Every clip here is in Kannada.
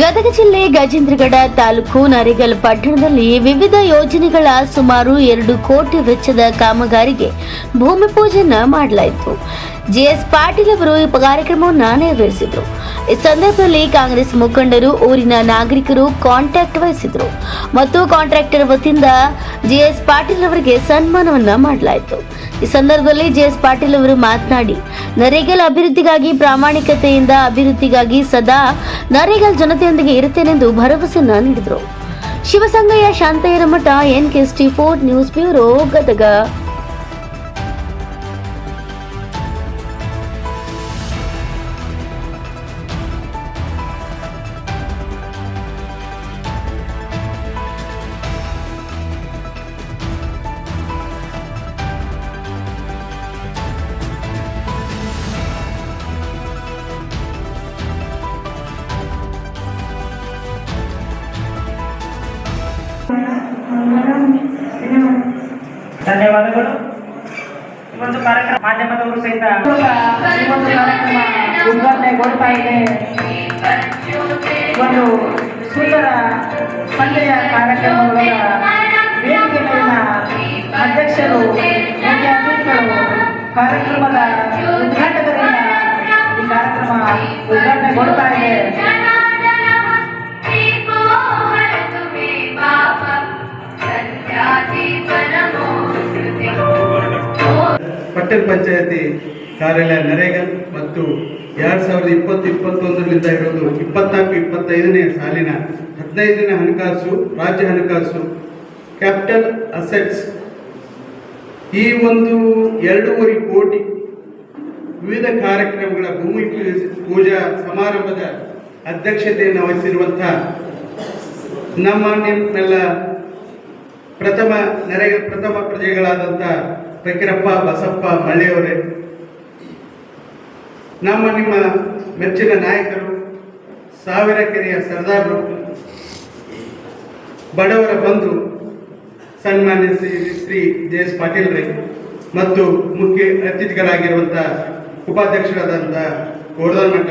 ಗದಗ ಜಿಲ್ಲೆ ಗಜೇಂದ್ರಗಡ ತಾಲೂಕು ನರಿಗಲ್ ಪಟ್ಟಣದಲ್ಲಿ ವಿವಿಧ ಯೋಜನೆಗಳ ಸುಮಾರು ಎರಡು ಕೋಟಿ ವೆಚ್ಚದ ಕಾಮಗಾರಿಗೆ ಭೂಮಿ ಪೂಜೆಯನ್ನ ಮಾಡಲಾಯಿತು. ಜೆಎಸ್ ಪಾಟೀಲ್ ಅವರು ಈ ಕಾರ್ಯಕ್ರಮವನ್ನು ನೆರವೇರಿಸಿದರು. ಈ ಸಂದರ್ಭದಲ್ಲಿ ಕಾಂಗ್ರೆಸ್ ಮುಖಂಡರು ಊರಿನ ನಾಗರಿಕರು ಕಾಂಟ್ಯಾಕ್ಟ್ ವಹಿಸಿದರು. ಮತ್ತು ಕಾಂಟ್ರಾಕ್ಟರ್ ವತಿಯಿಂದ ಜೆಎಸ್ ಪಾಟೀಲ್ ಅವರಿಗೆ ಸನ್ಮಾನವನ್ನ ಮಾಡಲಾಯಿತು. ಈ ಸಂದರ್ಭದಲ್ಲಿ ಜೆಎಸ್ ಪಾಟೀಲ್ ಅವರು ಮಾತನಾಡಿ, ನರೇಗಲ್ ಅಭಿವೃದ್ಧಿಗಾಗಿ, ಪ್ರಾಮಾಣಿಕತೆಯಿಂದ ಅಭಿವೃದ್ಧಿಗಾಗಿ ಸದಾ ನರೇಗಲ್ ಜನತೆಯೊಂದಿಗೆ ಇರುತ್ತೇನೆಂದು ಭರವಸೆಯನ್ನ ನೀಡಿದರು. ಶಿವಸಂಗಯ್ಯ ಶಾಂತಯ್ಯರ ಮಠ ಎನ್ ಕೆ ಸ್ಟಿ ಫೋರ್ಟ್ ನ್ಯೂಸ್ ಬ್ಯೂರೋ, ಗದಗ. ಮಾಧ್ಯಮದವರು ಸಹಿತ ಉದ್ಘಾಟನೆಗೊಳ್ತಾ ಇದೆ. ಒಂದು ಸುಂದರ ಸಂಜೆಯ ಕಾರ್ಯಕ್ರಮಗಳ ವೇದಿಕೆ ಮೇಲಿನ ಅಧ್ಯಕ್ಷರು, ಕಾರ್ಯಕ್ರಮದ ಉದ್ಘಾಟಕರಿಂದ ಈ ಕಾರ್ಯಕ್ರಮ ಉದ್ಘಾಟನೆಗೊಳ್ತಾ ಇದೆ. ಪಟ್ಟಣ ಪಂಚಾಯತಿ ಕಾರ್ಯಾಲಯ ನರೇಗಲ್ ಮತ್ತು ಎರಡ್ ಸಾವಿರದ ಇಪ್ಪತ್ತು ಇಪ್ಪತ್ತೊಂದರಿಂದ ಇರೋದು ಇಪ್ಪತ್ನಾಲ್ಕು, ಇಪ್ಪತ್ತೈದನೇ ಸಾಲಿನ ಹದಿನೈದನೇ ಹಣಕಾಸು, ರಾಜ್ಯ ಹಣಕಾಸು, ಕ್ಯಾಪಿಟಲ್ ಅಸೆಟ್ಸ್. ಈ ಒಂದು ಎರಡೂವರೆ ಕೋಟಿ ವಿವಿಧ ಕಾರ್ಯಕ್ರಮಗಳ ಭೂಮಿ ಪೂಜಾ ಸಮಾರಂಭದ ಅಧ್ಯಕ್ಷತೆಯನ್ನು ವಹಿಸಿರುವಂಥ ನಮ್ಮ ನಿಮ್ಮೆಲ್ಲ ಪ್ರಥಮ ನರೇಗ ಪ್ರಥಮ ಪ್ರಜೆಗಳಾದಂಥ ಫಕೀರಪ್ಪ ಬಸಪ್ಪ, ಮಳ್ಳಿಯವರೇ. ನಮ್ಮ ನಿಮ್ಮ ಮೆಚ್ಚಿನ ನಾಯಕರು, ಸಾವಿರ ಕೆರೆಯ ಸರ್ದಾರರು, ಬಡವರ ಬಂಧು, ಸನ್ಮಾನ್ಯ ಶ್ರೀ ಶ್ರೀ ಜೆ ಎಸ್ ಪಾಟೀಲ್ ರೈ ಮತ್ತು ಮುಖ್ಯ ಅತಿಥಿಗಳಾಗಿರುವಂಥ ಉಪಾಧ್ಯಕ್ಷರಾದಂಥ ಮಠ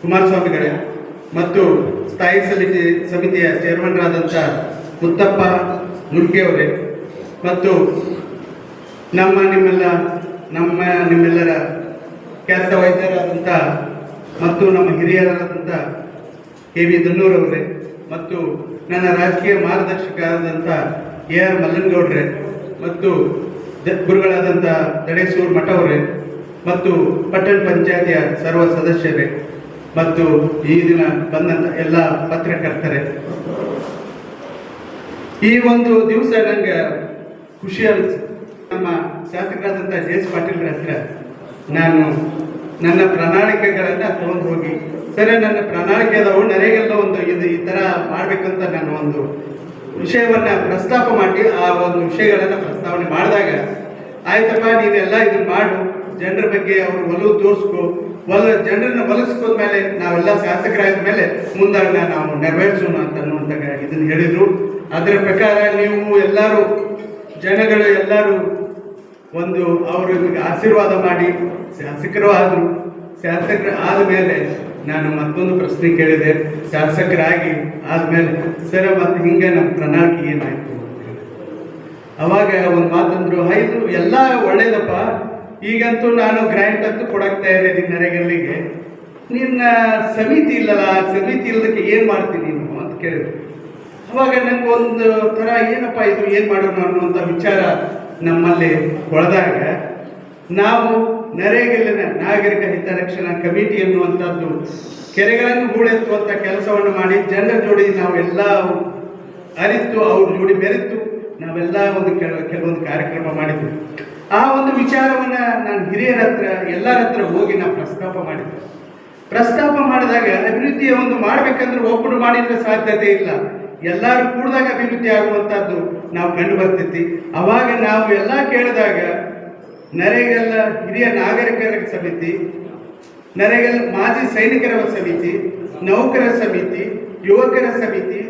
ಕುಮಾರಸ್ವಾಮಿಗಳೇ ಮತ್ತು ಸ್ಥಾಯಿ ಸಮಿತಿ, ಸಮಿತಿಯ ಚೇರ್ಮನ್ರಾದಂಥ ಮುತ್ತಪ್ಪ ಮುರ್ಕಿಯವರೇ ಮತ್ತು ನಮ್ಮ ನಿಮ್ಮೆಲ್ಲ, ನಮ್ಮ ನಿಮ್ಮೆಲ್ಲರ ಖ್ಯಾತ ವೈದ್ಯರಾದಂಥ ಮತ್ತು ನಮ್ಮ ಹಿರಿಯರಾದಂಥ ಕೆ ವಿ ದನ್ನೂರವರೇ ಮತ್ತು ನನ್ನ ರಾಜಕೀಯ ಮಾರ್ಗದರ್ಶಕರಾದಂಥ ಎ ಆರ್ ಮಲ್ಲನಗೌಡ್ರೆ ಮತ್ತು ಗುರುಗಳಾದಂಥ ದಡೇಸೂರ್ ಮಠವರೇ ಮತ್ತು ಪಟ್ಟಣ ಪಂಚಾಯತಿಯ ಸರ್ವ ಸದಸ್ಯರೇ ಮತ್ತು ಈ ದಿನ ಬಂದಂಥ ಎಲ್ಲ ಪತ್ರಕರ್ತರೇ. ಈ ಒಂದು ದಿವಸ ನನಗೆ ಖುಷಿ ಅನಿಸ್ತು ನಮ್ಮ ಶಾಸಕರಾದಂತಹ ಜೆ ಎಸ್ ಪಾಟೀಲ್ ಹತ್ರ ನಾನು ನನ್ನ ಪ್ರಣಾಳಿಕೆಗಳನ್ನು ತಗೊಂಡು ಹೋಗಿ, ಸರಿ, ನನ್ನ ಪ್ರಣಾಳಿಕೆ ಅದಾವು ನನಗೆಲ್ಲ ಒಂದು ಇದು ಈ ಥರ ಮಾಡ್ಬೇಕಂತ ನಾನು ಒಂದು ವಿಷಯವನ್ನ ಪ್ರಸ್ತಾಪ ಮಾಡಿ, ಆ ಒಂದು ವಿಷಯಗಳನ್ನು ಪ್ರಸ್ತಾವನೆ ಮಾಡಿದಾಗ, ಆಯ್ತಪ್ಪ ನೀನೆಲ್ಲ ಇದನ್ನ ಮಾಡು, ಜನರ ಬಗ್ಗೆ ಅವ್ರ ಒಲವು ತೋರಿಸ್ಕೊ, ಒಲ, ಜನರನ್ನ ಒಲಿಸ್ಕೊಂಡ ಮೇಲೆ ನಾವೆಲ್ಲ ಶಾಸಕರಾದ ಮೇಲೆ ಮುಂದಾಗ ನಾವು ನೆರವೇರಿಸೋಣ ಅಂತ ಅನ್ನುವಂಥ ಇದನ್ನ ಹೇಳಿದ್ರು. ಅದರ ಪ್ರಕಾರ ನೀವು ಎಲ್ಲರೂ ಜನಗಳು ಎಲ್ಲರೂ ಒಂದು ಅವರು ನಿಮಗೆ ಆಶೀರ್ವಾದ ಮಾಡಿ ಶಾಸಕರು ಆದರು ಶಾಸಕರು ಆದಮೇಲೆ ನಾನು ಮತ್ತೊಂದು ಪ್ರಶ್ನೆ ಕೇಳಿದೆ. ಶಾಸಕರಾಗಿ ಆದಮೇಲೆ, ಸರ, ಮತ್ತೆ ಹಿಂಗೆ ನಮ್ಮ ಪ್ರಣಾಳಿಕೆ ಏನಾಯಿತು? ಅವಾಗ ಒಂದು ಮಾತಂದ್ರು, ಐದು, ಎಲ್ಲ ಒಳ್ಳೇದಪ್ಪ. ಈಗಂತೂ ನಾನು ಗ್ರ್ಯಾಂಟ್ ಅಂತೂ ಕೊಡಕ್ ತಯಾರಿದ್ದೀನಿ ನರೇಗಲ್ಲಿಗೆ ನಿನ್ನ ಸಮಿತಿ ಇಲ್ಲಲ್ಲ ಸಮಿತಿ ಇಲ್ಲದಕ್ಕೆ ಏನು ಮಾಡ್ತೀನಿ ನೀನು? ಅಂತ ಕೇಳಿದ್ರು. ಅವಾಗ ನಂಗೆ ಒಂದು ಥರ ಏನಪ್ಪ ಇದು, ಏನು ಮಾಡೋಣ ಅನ್ನುವಂಥ ವಿಚಾರ ನಮ್ಮಲ್ಲಿ ಹೊಳೆದಾಗ ನಾವು ನರೇಗಲ್ಲಿನ ನಾಗರಿಕ ಹಿತರಕ್ಷಣಾ ಕಮಿಟಿ ಎನ್ನುವಂಥದ್ದು, ಕೆರೆಗಳನ್ನು ಹೂಳೆತ್ತುವಂಥ ಕೆಲಸವನ್ನು ಮಾಡಿ ಜನರ ಜೋಡಿ ನಾವೆಲ್ಲ ಅರಿತು, ಅವ್ರ ಜೋಡಿ ಬೆರೆತು ನಾವೆಲ್ಲ ಒಂದು ಕೆಲ, ಕೆಲವೊಂದು ಕಾರ್ಯಕ್ರಮ ಮಾಡಿದ್ವಿ. ಆ ಒಂದು ವಿಚಾರವನ್ನ ನಾನು ಹಿರಿಯರ ಹತ್ರ, ಎಲ್ಲರ ಹತ್ರ ಹೋಗಿ ನಾವು ಪ್ರಸ್ತಾಪ ಮಾಡಿದ್ವಿ ಪ್ರಸ್ತಾಪ ಮಾಡಿದಾಗ ಅಭಿವೃದ್ಧಿಯ ಒಂದು ಮಾಡ್ಬೇಕಂದ್ರೆ ಒಬ್ಬರು ಮಾಡಿದ್ರೆ ಸಾಧ್ಯತೆ ಇಲ್ಲ. ಎಲ್ಲರೂ ಕೂಡಿದಾಗ ಅಭಿವೃದ್ಧಿ ಆಗುವಂಥದ್ದು ನಾವು ಕಂಡು ಬರ್ತೈತಿ ಅವಾಗ ನಾವು ಎಲ್ಲ ಕೇಳಿದಾಗ ನರೇಗಲ್ಲ ಹಿರಿಯ ನಾಗರಿಕರ ಸಮಿತಿ, ನರೇಗಲ್ ಮಾಜಿ ಸೈನಿಕರ ಸಮಿತಿ, ನೌಕರ ಸಮಿತಿ, ಯುವಕರ ಸಮಿತಿ,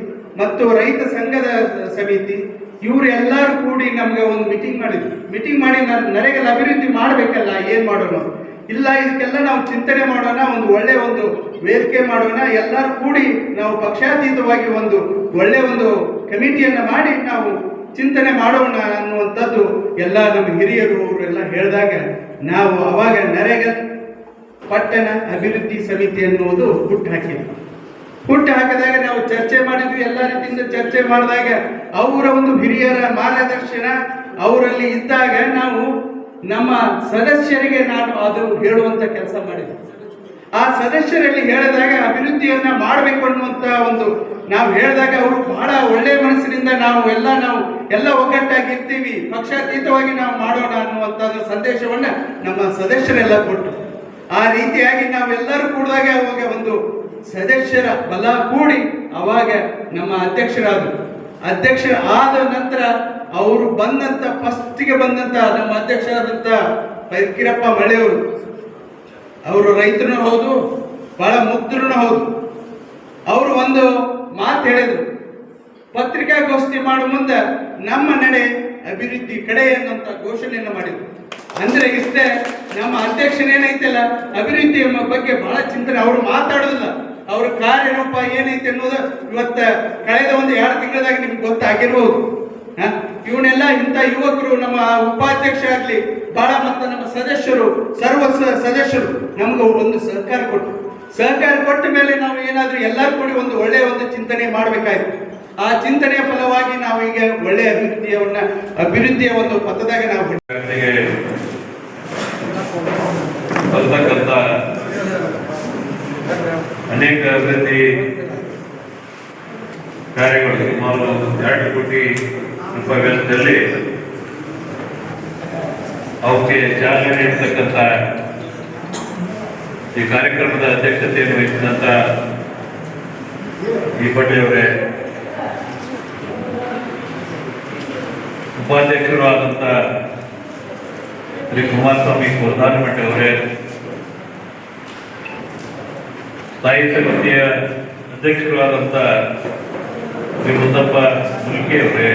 ಮತ್ತು ರೈತ ಸಂಘದ ಸಮಿತಿ, ಇವರು ಎಲ್ಲರೂ ಕೂಡಿ ನಮಗೆ ಒಂದು ಮೀಟಿಂಗ್ ಮಾಡಿದ್ರು ಮೀಟಿಂಗ್ ಮಾಡಿ ನಾನು ನರೇಗಲ್ ಅಭಿವೃದ್ಧಿ ಮಾಡಬೇಕಲ್ಲ, ಏನು ಮಾಡೋಣ? ಇಲ್ಲ, ಇದಕ್ಕೆಲ್ಲ ನಾವು ಚಿಂತನೆ ಮಾಡೋಣ, ಒಂದು ಒಳ್ಳೆ ಒಂದು ವೇದಿಕೆ ಮಾಡೋಣ, ಎಲ್ಲರೂ ಕೂಡಿ ನಾವು ಪಕ್ಷಾತೀತವಾಗಿ ಒಂದು ಒಳ್ಳೆ ಒಂದು ಕಮಿಟಿಯನ್ನು ಮಾಡಿ ನಾವು ಚಿಂತನೆ ಮಾಡೋಣ ಅನ್ನುವಂಥದ್ದು ಎಲ್ಲ ನಮ್ಮ ಹಿರಿಯರು ಅವರೆಲ್ಲ ಹೇಳಿದಾಗ ನಾವು ಅವಾಗ ನರೇಗ ಪಟ್ಟಣ ಅಭಿವೃದ್ಧಿ ಸಮಿತಿ ಅನ್ನುವುದು ಹುಟ್ಟು ಹಾಕಿದ್ವಿ. ಹುಟ್ಟು ಹಾಕಿದಾಗ ನಾವು ಚರ್ಚೆ ಮಾಡಿದ್ವಿ, ಎಲ್ಲ ರೀತಿಯಿಂದ ಚರ್ಚೆ ಮಾಡಿದಾಗ ಅವರ ಒಂದು ಹಿರಿಯರ ಮಾರ್ಗದರ್ಶನ ಅವರಲ್ಲಿ ಇದ್ದಾಗ ನಾವು ನಮ್ಮ ಸದಸ್ಯರಿಗೆ ನಾನು ಅದು ಹೇಳುವಂತ ಕೆಲಸ ಮಾಡಿದ್ವಿ ಆ ಸದಸ್ಯರಲ್ಲಿ ಹೇಳಿದಾಗ ಅಭಿವೃದ್ಧಿಯನ್ನ ಮಾಡಬೇಕು ಅನ್ನುವಂತ ಒಂದು ನಾವು ಹೇಳಿದಾಗ ಅವರು ಬಹಳ ಒಳ್ಳೆ ಮನಸ್ಸಿನಿಂದ ನಾವು ಎಲ್ಲ ನಾವು ಎಲ್ಲ ಒಗ್ಗಟ್ಟಾಗಿ ಇರ್ತೀವಿ ಪಕ್ಷಾತೀತವಾಗಿ ನಾವು ಮಾಡೋಣ ಅನ್ನುವಂತ ಸಂದೇಶವನ್ನ ನಮ್ಮ ಸದಸ್ಯರೆಲ್ಲ ಕೊಟ್ಟರು. ಆ ರೀತಿಯಾಗಿ ನಾವೆಲ್ಲರೂ ಕೂಡಿದಾಗ ಅವಾಗ ಒಂದು ಸದಸ್ಯರ ಬಲ ಕೂಡಿ ಅವಾಗ ನಮ್ಮ ಅಧ್ಯಕ್ಷರಾದರು. ಅಧ್ಯಕ್ಷ ಆದ ನಂತರ ಅವರು ಬಂದಂತ ಫಸ್ಟಿಗೆ ಬಂದಂತ ನಮ್ಮ ಅಧ್ಯಕ್ಷರಾದಂತ ಕಿರಪ್ಪ ಮಳೆಯವರು ಅವರು ರೈತರು ಹೌದು, ಬಹಳ ಮುಗ್ಧರೂ ಹೌದು. ಅವರು ಒಂದು ಮಾತು ಹೇಳಿದ್ರು. ಪತ್ರಿಕಾಗೋಷ್ಠಿ ಮಾಡುವ ಮುಂದೆ ನಮ್ಮ ನಡೆ ಅಭಿವೃದ್ಧಿ ಕಡೆ ಎನ್ನುವಂಥ ಘೋಷಣೆಯನ್ನು ಮಾಡಿದ್ರು. ಅಂದ್ರೆ ಇಷ್ಟೇ, ನಮ್ಮ ಅಧ್ಯಕ್ಷನೇನೈತಲ್ಲ ಎಂಬ ಬಗ್ಗೆ ಬಹಳ ಚಿಂತನೆ. ಅವರು ಮಾತಾಡೋದಿಲ್ಲ. ಅವ್ರ ಕಾರ್ಯರೂಪ ಏನೈತೆ ಅನ್ನೋದು ಇವತ್ತ ಕಳೆದ ಒಂದು ಎರಡು ತಿಂಗಳದಾಗ ನಿಮ್ಗೆ ಗೊತ್ತಾಗಿರ್ಬೋದು. ಹ? ಇವನ್ನೆಲ್ಲ ಇಂಥ ಯುವಕರು ನಮ್ಮ ಉಪಾಧ್ಯಕ್ಷ ಆಗ್ಲಿ ಬಹಳ ಮತ್ತು ನಮ್ಮ ಸದಸ್ಯರು, ಸರ್ವ ಸದಸ್ಯರು ನಮ್ಗೆ ಒಂದು ಸಹಕಾರ ಕೊಟ್ಟರು ಸಹಕಾರ ಕೊಟ್ಟ ಮೇಲೆ ನಾವು ಏನಾದರೂ ಎಲ್ಲರೂ ಕೂಡಿ ಒಂದು ಒಳ್ಳೆಯ ಒಂದು ಚಿಂತನೆ ಮಾಡಬೇಕಾಯ್ತು. ಆ ಚಿಂತನೆಯ ಫಲವಾಗಿ ನಾವು ಈಗ ಒಳ್ಳೆಯ ಅಭಿವೃದ್ಧಿಯವನ್ನ ಅಭಿವೃದ್ಧಿಯ ಒಂದು ಪಥದಾಗ ನಾವು ಅನೇಕ ಅಭಿವೃದ್ಧಿ ಕಾರ್ಯಗಳು ಸುಮಾರು ಎರಡು ಕೋಟಿ ವೆಚ್ಚದಲ್ಲಿ ಅವಕ್ಕೆ ಚಾಲನೆ ನೀಡತಕ್ಕಂಥ ಈ ಕಾರ್ಯಕ್ರಮದ ಅಧ್ಯಕ್ಷತೆಯನ್ನು ವಹಿಸಿದಂಥ ಈ ಪಟೇಲವರೇ ಉಪಾಧ್ಯಕ್ಷರು ಆದಂಥ ಶ್ರೀ ಕುಮಾರಸ್ವಾಮಿ ಪ್ರಧಾನಮಂತ್ರಿ ಅವರೇ ಸ್ಥಾಯಿ ಸಮಿತಿಯ ಅಧ್ಯಕ್ಷರು ಆದಂಥ ಶ್ರೀ ಮುದ್ದಪ್ಪ ಮುಲ್ಕಿ ಅವರೇ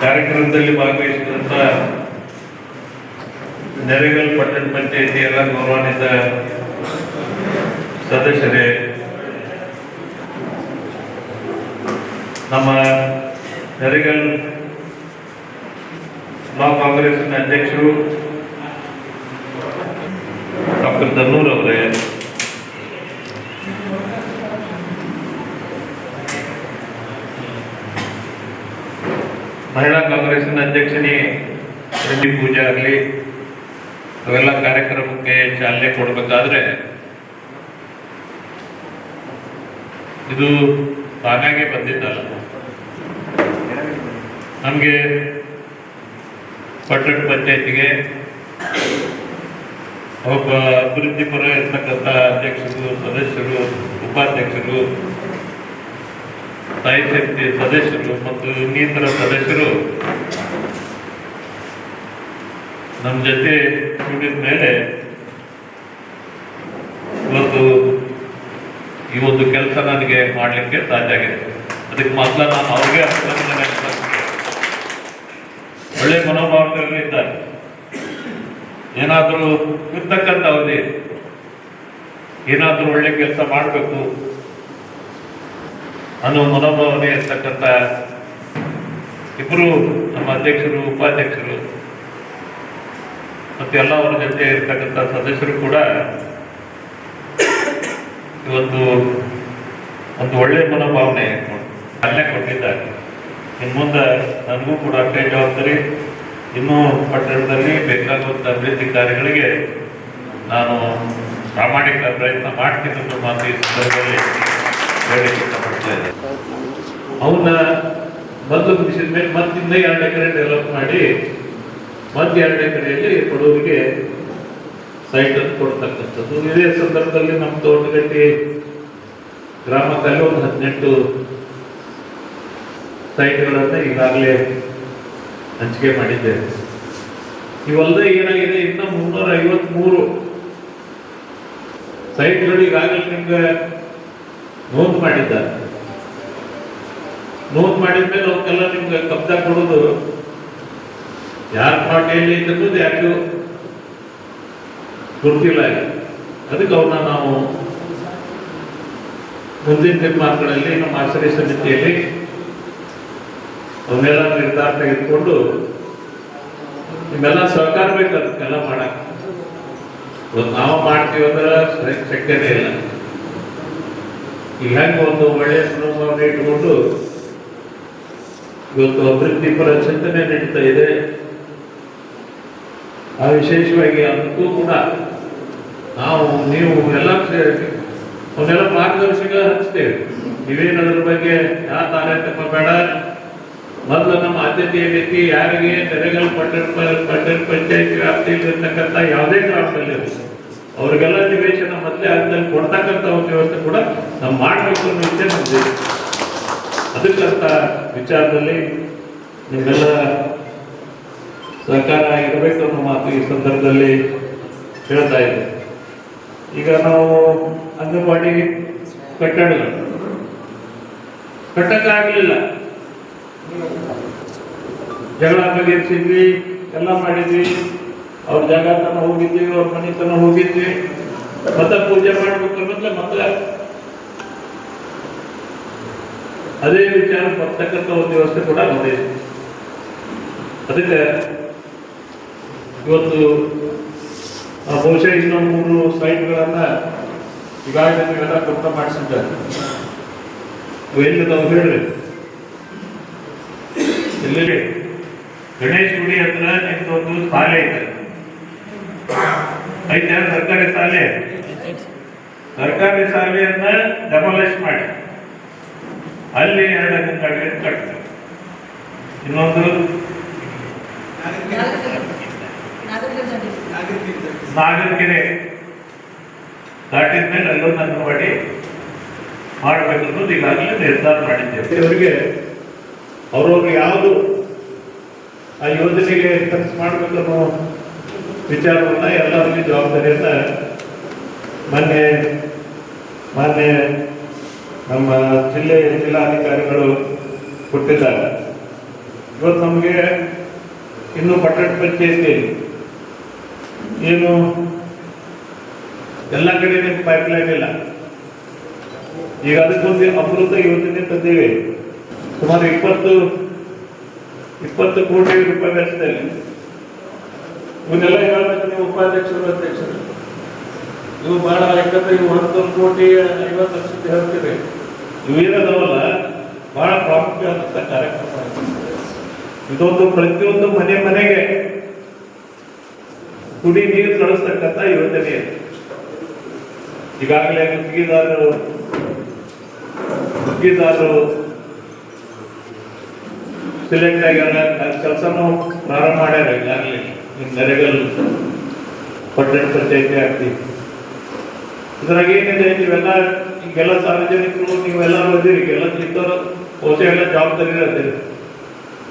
ಕಾರ್ಯಕ್ರಮದಲ್ಲಿ ಭಾಗವಹಿಸಿದಂತ ನೆರೆಗಲ್ ಪಟ್ಟಣ ಪಂಚಾಯಿತಿ ಎಲ್ಲ ಗೌರವಾನ್ವಿತ ಸದಸ್ಯರೇ, ನಮ್ಮ ನೆರೆಗಲ್ ಬ್ಲಾಕ್ ಕಾಂಗ್ರೆಸ್ನ ಅಧ್ಯಕ್ಷರು ಡಾಕ್ಟರ್ ತನ್ನೂರ್ ಅವರೇ ಮಹಿಳಾ ಕಾಂಗ್ರೆಸ್ನ ಅಧ್ಯಕ್ಷನೇ ಪ್ರತಿ ಪೂಜೆ ಆಗಲಿ, ಅವೆಲ್ಲ ಕಾರ್ಯಕ್ರಮಕ್ಕೆ ಚಾಲನೆ ಕೊಡಬೇಕಾದ್ರೆ ಇದು ತಾನಾಗೆ ಬಂದಿದ್ದಲ್ಲ. ನಮಗೆ ಪಟ್ಟಣ ಪಂಚಾಯತಿಗೆ ಒಬ್ಬ ಅಭಿವೃದ್ಧಿ ಪರ ಇರ್ತಕ್ಕಂಥ ಅಧ್ಯಕ್ಷರು, ಸದಸ್ಯರು, ಉಪಾಧ್ಯಕ್ಷರು ಸಮಿತಿ ಸದಸ್ಯರು ಮತ್ತು ಇನ್ನಿತರ ಸದಸ್ಯರು ನಮ್ಮ ಜೊತೆ ಕೂಡಿದ ಮೇಲೆ ಇವತ್ತು ಈ ಒಂದು ಕೆಲಸ ನನಗೆ ಮಾಡಲಿಕ್ಕೆ ಸಾಧ್ಯ ಆಗಿದೆ ಅದಕ್ಕೆ ಮೊದಲ ನಾನು ಅವ್ರಿಗೆ ಅಭಿನಂದನೆ. ಒಳ್ಳೆ ಮನೋಭಾವದಲ್ಲಿ ಇದ್ದಾರೆ ಏನಾದರೂ ಇರ್ತಕ್ಕಂಥ ಅವಧಿ ಏನಾದರೂ ಒಳ್ಳೆ ಕೆಲಸ ಮಾಡಬೇಕು ಅನ್ನೋ ಮನೋಭಾವನೆ ಇರ್ತಕ್ಕಂಥ ಇಬ್ಬರು ನಮ್ಮ ಅಧ್ಯಕ್ಷರು, ಉಪಾಧ್ಯಕ್ಷರು ಮತ್ತು ಎಲ್ಲವರ ಜೊತೆ ಇರ್ತಕ್ಕಂಥ ಸದಸ್ಯರು ಕೂಡ ಇವತ್ತು ಒಂದು ಒಳ್ಳೆಯ ಮನೋಭಾವನೆ ಅಲ್ಲೇ ಕೊಟ್ಟಿದ್ದಾರೆ. ಇನ್ನು ಮುಂದೆ ನನಗೂ ಕೂಡ ಅಷ್ಟೇ ಜವಾಬ್ದಾರಿ. ಇನ್ನೂ ಪಟ್ಟಣದಲ್ಲಿ ಬೇಕಾಗುವಂಥ ಅಭಿವೃದ್ಧಿ ಕಾರ್ಯಗಳಿಗೆ ನಾನು ಪ್ರಾಮಾಣಿಕ ಪ್ರಯತ್ನ ಮಾಡ್ತೀನಿ ಅನ್ನೋ ಮಾತು ಈ ಸಂದರ್ಭದಲ್ಲಿ ಹೇಳಲಿಕ್ಕೆ ಇದ್ದೇನೆ ಅವನ್ನ ಮೊದಲು ಮುಗಿಸಿದ ಮೇಲೆ ಮತ್ತಿಂದ ಎರಡು ಎಕರೆ ಡೆವಲಪ್ ಮಾಡಿ ಮತ್ತೆ ಎರಡು ಎಕರೆಯಲ್ಲಿ ಸೈಟ್ ಅನ್ನು ಕೊಡ್ತಕ್ಕಂಥದ್ದು. ಇದೇ ಸಂದರ್ಭದಲ್ಲಿ ನಮ್ಮ ತೋಟಗಟ್ಟಿ ಗ್ರಾಮದಲ್ಲಿ ಒಂದು ಹದಿನೆಂಟು ಸೈಟ್ಗಳನ್ನು ಈಗಾಗಲೇ ಹಂಚಿಕೆ ಮಾಡಿದ್ದೇವೆ. ಇವಲ್ಲದೆ ಏನಾಗಿದೆ, ಇನ್ನು ಮುನ್ನೂರ ಐವತ್ಮೂರು ಸೈಟ್ಗಳು ಈಗಾಗಲೇ ನಿಮ್ಗೆ ನೋಂದು ಮಾಡಿದ್ದಾರೆ. ನೋಂದು ಮಾಡಿದ್ಮೇಲೆ ಅವಕ್ಕೆಲ್ಲ ನಿಮ್ಗೆ ಕಬ್ಜಾ ಕೊಡೋದು ಯಾರ ಪಾರ್ಟಿಯಲ್ಲಿ ಅನ್ನೋದು ಯಾಕೆ ಗೊತ್ತಿಲ್ಲ. ಅದಕ್ಕೆ ಅವ್ರನ್ನ ನಾವು ಮುಂದಿನ ತೀರ್ಮಾನಗಳಲ್ಲಿ ನಮ್ಮ ಆಶ್ರಯ ಸಮಿತಿಯಲ್ಲಿ ಅವನ್ನೆಲ್ಲ ನಿರ್ಧಾರ ತೆಗೆದುಕೊಂಡು ನಿಮ್ಮೆಲ್ಲ ಸಹಕಾರ ಬೇಕು ಅದಕ್ಕೆಲ್ಲ ಮಾಡಕ್ಕೆ ಇವತ್ತು ನಾವು ಮಾಡ್ತೀವಿ ಅಂದ್ರೆ ಶಕ್ಯನೇ ಇಲ್ಲ ಈಗ ಹೆಂಗೆ ಒಂದು ಒಳ್ಳೆಯ ಮನೋಭಾವನೆ ಇಟ್ಕೊಂಡು ಇವತ್ತು ಅಭಿವೃದ್ಧಿಪರ ಚಿಂತನೆ ನಡೀತಾ ಇದೆ. ಆ ವಿಶೇಷವಾಗಿ ಅದಕ್ಕೂ ಕೂಡ ನಾವು, ನೀವು ಎಲ್ಲ ಅವನ್ನೆಲ್ಲ ಮಾರ್ಗದರ್ಶಕ ಹಚ್ತೇವೆ. ನೀವೇನು ಅದ್ರ ಬಗ್ಗೆ ಯಾವ ತಾರತಮ್ಯ ಬೇಡ ಮೊದಲು ನಮ್ಮ ಆದ್ಯತೆ ಏನೈತಿ ಯಾರಿಗೆ ತೆರೆಗಳು ಪಟ್ಟಣ ಪಟ್ಟಣ ಪಂಚಾಯತಿ ವ್ಯಾಪ್ತಿಯಲ್ಲಿ ಇರ್ತಕ್ಕಂಥ ಯಾವುದೇ ಗ್ರಾಮದಲ್ಲಿ ಅವರಿಗೆಲ್ಲ ನಿವೇಶನ ಮೊದಲೇ ಅದ್ರಲ್ಲಿ ಕೊಡ್ತಕ್ಕಂಥ ಒಂದು ವ್ಯವಸ್ಥೆ ಕೂಡ ನಾವು ಮಾಡಬೇಕು ಅನ್ನೋ ವಿಷಯ ಅದಕ್ಕಂತ ವಿಚಾರದಲ್ಲಿ ನಿಮ್ಮೆಲ್ಲ ಸಹಕಾರ ಇರಬೇಕು ಅನ್ನೋ ಮಾತು ಈ ಸಂದರ್ಭದಲ್ಲಿ ಹೇಳ್ತಾ ಇದ್ದೆ. ಈಗ ನಾವು ಅಂಗನವಾಡಿ ಕಟ್ಟಡಗಳು. ಕಟ್ಟಕ್ಕಾಗಲಿಲ್ಲ ಜಗಳ ಬಗೆಹರಿಸಿದ್ವಿ ಎಲ್ಲ ಮಾಡಿದ್ವಿ. ಅವ್ರ ಜಾಗ ತನ ಹೋಗಿದ್ವಿ, ಅವ್ರ ಮನೆ ತನ ಹೋಗಿದ್ವಿ. ಮತ್ತೆ ಪೂಜೆ ಮಾಡ್ಬೇಕು ಅನ್ನೋದ್ಲೆ ಮತ್ತೆ ಅದೇ ವಿಚಾರ ಬರ್ತಕ್ಕಂಥ ಒಂದು ವ್ಯವಸ್ಥೆ ಕೂಡ ಬಂದಿದೆ ಅದಕ್ಕೆ ಇವತ್ತು ಬಹುಶಃ ಇನ್ನೊಂದು ಮೂರು ಸೈಟ್ಗಳನ್ನ ಈಗಾಗಲೇ ನೀವೆಲ್ಲ ಗುರ್ತ ಮಾಡಿಸಿದ್ದಾರೆ. ನಾವು ಹೇಳ್ರಿ ಎಲ್ಲಿ ಗಣೇಶ್ ಗುಡಿ ಹತ್ರ ನಿಮ್ದೊಂದು ಶಾಲೆ ಐತೆ ಐತೆ ಸರ್ಕಾರಿ ಶಾಲೆ. ಸರ್ಕಾರಿ ಶಾಲೆಯನ್ನ ಡೆಮಾಲಿಷ್ ಮಾಡಿ. ಅಲ್ಲಿ ಎರಡು ಅಂಗನವಾಡಿ ಕಟ್ಟಿದ್ರು ಇನ್ನೊಂದು ನಾಗರಿಕೆರೆ. ದಾಟಿದ ಮೇಲೆ ಅಲ್ಲೊಂದು ಅಂಗನವಾಡಿ ಮಾಡಬೇಕು ಅನ್ನೋದು ಈಗಾಗಲೇ ನಿರ್ಧಾರ ಮಾಡಿದ್ದೇವೆ. ಅವರಿಗೆ ಅವ್ರವ್ರು ಯಾವುದು ಆ ಯೋಜನೆಗೆ ಖರ್ಚು ಮಾಡಬೇಕು ಅನ್ನೋ ವಿಚಾರವನ್ನ ಎಲ್ಲರಿಗೂ ಜವಾಬ್ದಾರಿಯನ್ನು ಮೊನ್ನೆ ಮೊನ್ನೆ ನಮ್ಮ ಜಿಲ್ಲೆಯ ಜಿಲ್ಲಾಧಿಕಾರಿಗಳು ಕೊಟ್ಟಿದ್ದಾರೆ. ಇವತ್ತು ನಮಗೆ ಇನ್ನು ಪಟ್ಟಣ ಪಂಚಾಯತಿ ಏನು? ಎಲ್ಲ ಕಡೆ ಪೈಪ್ಲೈನ್ ಇಲ್ಲ. ಈಗ ಅದಕ್ಕೊಂದು ಅಮೃತ ಯೋಜನೆ ತಂದಿವೆ. ಸುಮಾರು ಇಪ್ಪತ್ತು ಇಪ್ಪತ್ತು ಕೋಟಿ ರೂಪಾಯಿ ವೆಚ್ಚದಲ್ಲಿ ಇವನ್ನೆಲ್ಲ ಹೇಳ್ಬೇಕು ನೀವು ಉಪಾಧ್ಯಕ್ಷರು, ಅಧ್ಯಕ್ಷರು. ನೀವು ಬಹಳ ಯಾಕಂದ್ರೆ ಇವು ಕೋಟಿ ಐವತ್ತು ಲಕ್ಷ ಹೇಳ್ತೀರಿ. ಇವೇನದವಲ್ಲ ಬಹಳ ಪ್ರಾಮುಖ್ಯವಾದಂಥ ಕಾರ್ಯಕ್ರಮ ಇದೊಂದು ಪ್ರತಿಯೊಂದು ಮನೆ ಮನೆಗೆ ಕುಡಿ ನೀರು ಕಳಿಸ್ತಕ್ಕಂಥ ಯೋಜನೆ ಈಗಾಗಲೇ ಗುತ್ತಿಗೆದಾರರು ಗುತ್ತಿಗೆದಾರರು ಸಿಲೆಕ್ಟ್ ಆಗ್ಯಾರ ಕೆಲಸನೂ ಪ್ರಾರಂಭ ಮಾಡ್ಯಾರ ಈಗಾಗಲೇ ನೆರೆಗಲ್ ಪಟ್ಟಣ ಪಂಚಾಯತಿ ಆಗ್ತಿ ಇದ್ರಾಗ ಏನಿದೆ, ನೀವೆಲ್ಲ ಈಗೆಲ್ಲ ಸಾರ್ವಜನಿಕರು ನೀವೆಲ್ಲರೂ ಓದಿರಿ ಎಲ್ಲ ಇದ್ದವರು ಹೊಸ ಎಲ್ಲ ಜವಾಬ್ದಾರಿ ಇರ್ತೀರಿ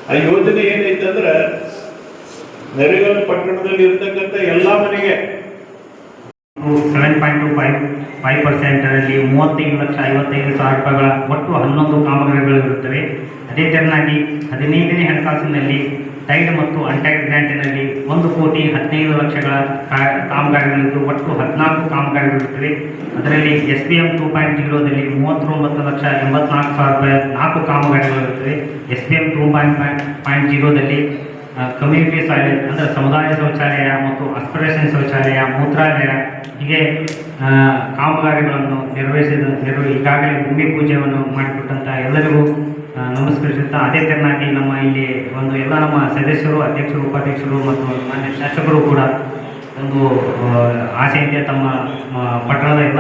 ಆ ಯೋಜನೆ ಏನೈತೆ ಅಂದ್ರೆ ನೆರೆಗಲ್ ಪಟ್ಟಣದಲ್ಲಿ ಇರ್ತಕ್ಕಂಥ ಎಲ್ಲ ಮನೆಗೆ seven point two five five ಪರ್ಸೆಂಟರಲ್ಲಿ ಮೂವತ್ತೈದು ಲಕ್ಷ ಐವತ್ತೈದು ಸಾವಿರ ರೂಪಾಯಿಗಳ ಒಟ್ಟು ಹನ್ನೊಂದು ಕಾಮಗಾರಿಗಳು ಇರುತ್ತವೆ ತೆರನಾಗಿ ಹದಿನೈದನೇ ಹಣಕಾಸಿನಲ್ಲಿ ಟೈಡ್ ಮತ್ತು ಅನ್ಟೈಡ್ ಗ್ರ್ಯಾಂಟಿನಲ್ಲಿ ಒಂದು ಕೋಟಿ ಹದಿನೈದು ಲಕ್ಷಗಳ ಕಾಮಗಾರಿಗಳಿದ್ದು, ಒಟ್ಟು ಹದಿನಾಲ್ಕು ಕಾಮಗಾರಿಗಳಿರುತ್ತವೆ. ಅದರಲ್ಲಿ S B M two point ಜೀರೋದಲ್ಲಿ ಮೂವತ್ತೊಂಬತ್ತು ಲಕ್ಷ ಎಂಬತ್ನಾಲ್ಕು ಸಾವಿರ ನಾಲ್ಕು ಕಾಮಗಾರಿಗಳಿರುತ್ತವೆ. S B M two point point ಜೀರೋದಲ್ಲಿ community toilet ಅಂದರೆ ಸಮುದಾಯ ಶೌಚಾಲಯ ಮತ್ತು ಅಸ್ಪಿರೇಷನ್ ಶೌಚಾಲಯ, ಮೂತ್ರಾಲಯ, ಹೀಗೆ ಕಾಮಗಾರಿಗಳನ್ನು ನಿರ್ವಹಿಸಿದ, ನಿರ್ವ, ಈಗಾಗಲೇ ಭೂಮಿ ಪೂಜೆಯನ್ನು ಮಾಡಿಕೊಟ್ಟಂಥ ಎಲ್ಲರಿಗೂ ನಮಸ್ಕರಿಸುತ್ತಾ ಅದೇ ತೆರನಾಗಿ ನಮ್ಮ ಇಲ್ಲಿ ಒಂದು ಎಲ್ಲ ನಮ್ಮ ಸದಸ್ಯರು, ಅಧ್ಯಕ್ಷರು, ಉಪಾಧ್ಯಕ್ಷರು ಮತ್ತು ಮಾನ್ಯ ಶಾಸಕರು ಕೂಡ ಒಂದು ಆಸೆಯಿಂದ ತಮ್ಮ ಪಟ್ಟಣದ ಎಲ್ಲ